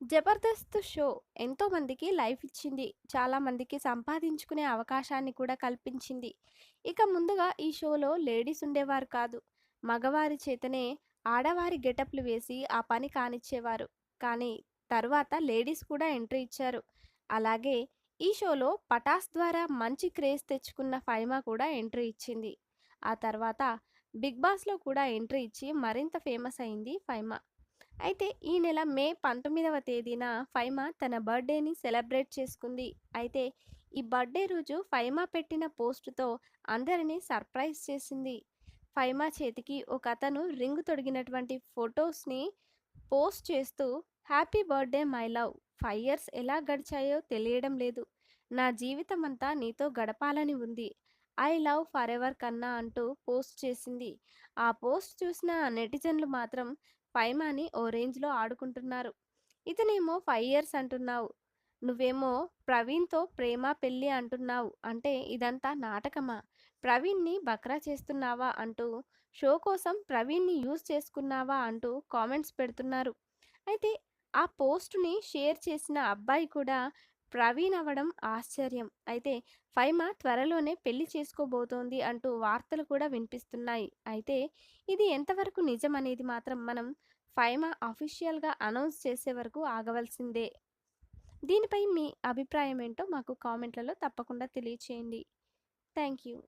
Jabardasth show ఎంతోమందికి life ఇచ్చింది. చాలామందికి సంపాదించుకునే అవకాశాన్ని కూడా కల్పించింది. ఇక ముందుగా ఈ షోలో లేడీస్ ఉండేవారు కాదు. మగవారి చేతనే ఆడవారి గెటప్‌లు వేసి ఆ పని కానిచ్చేవారు. కానీ తర్వాత లేడీస్ కూడా ఎంట్రీ ఇచ్చారు. అలాగే ఈ షోలో 'పటాస్' ద్వారా మంచి క్రేజ్ తెచ్చుకున్న ఫైమా కూడా ఎంట్రీ ఇచ్చింది. ఆ తర్వాత 'బిగ్ బాస్'లో కూడా ఎంట్రీ ఇచ్చి మరింత ఫేమస్ అయింది ఫైమా. అయితే ఈ నెల మే 19వ తేదీన ఫైమా తన బర్త్‌డేని సెలబ్రేట్ చేసుకుంది. అయితే ఈ బర్త్‌డే రోజు ఫైమా పెట్టిన పోస్ట్‌తో అందరినీ సర్ప్రైజ్ చేసింది. ఫైమా చేతికి ఒక అతను రింగ్ తొడిగినటువంటి ఫొటోస్ని పోస్ట్ చేస్తూ happy birthday my love. Five years ఎలా గడిచాయో తెలియడం లేదు. నా జీవితం అంతా నీతో గడపాలని ఉంది. ఐ లవ్ ఫరెవర్ కన్నా అంటూ పోస్ట్ చేసింది. ఆ పోస్ట్ చూసిన నెటిజన్లు మాత్రం ఫైమాని ఓ రేంజ్‌లో ఆడుకుంటున్నారు. ఇతనేమో ఫైవ్ ఇయర్స్ అంటున్నావు. నువ్వేమో ప్రవీణ్‌తో ప్రేమ పెళ్ళి అంటున్నావు. అంటే ఇదంతా నాటకమా? ప్రవీణ్‌ని బక్రా చేస్తున్నావా? అంటూ షో కోసం ప్రవీణ్‌ని యూజ్ చేసుకున్నావా? అంటూ కామెంట్స్ పెడుతున్నారు. అయితే ఆ పోస్ట్‌ని షేర్ చేసిన అబ్బాయి కూడా ప్రవీణ్ అవ్వడం ఆశ్చర్యం. అయితే ఫైమా త్వరలోనే పెళ్ళి చేసుకోబోతోంది అంటూ వార్తలు కూడా వినిపిస్తున్నాయి. అయితే ఇది ఎంతవరకు నిజం అనేది మాత్రం మనం ఫైమా అఫీషియల్‌గా అనౌన్స్ చేసే వరకు ఆగవలసిందే. దీనిపై మీ అభిప్రాయం ఏంటో మాకు కామెంట్‌లలో తప్పకుండా తెలియచేయండి. Thank you.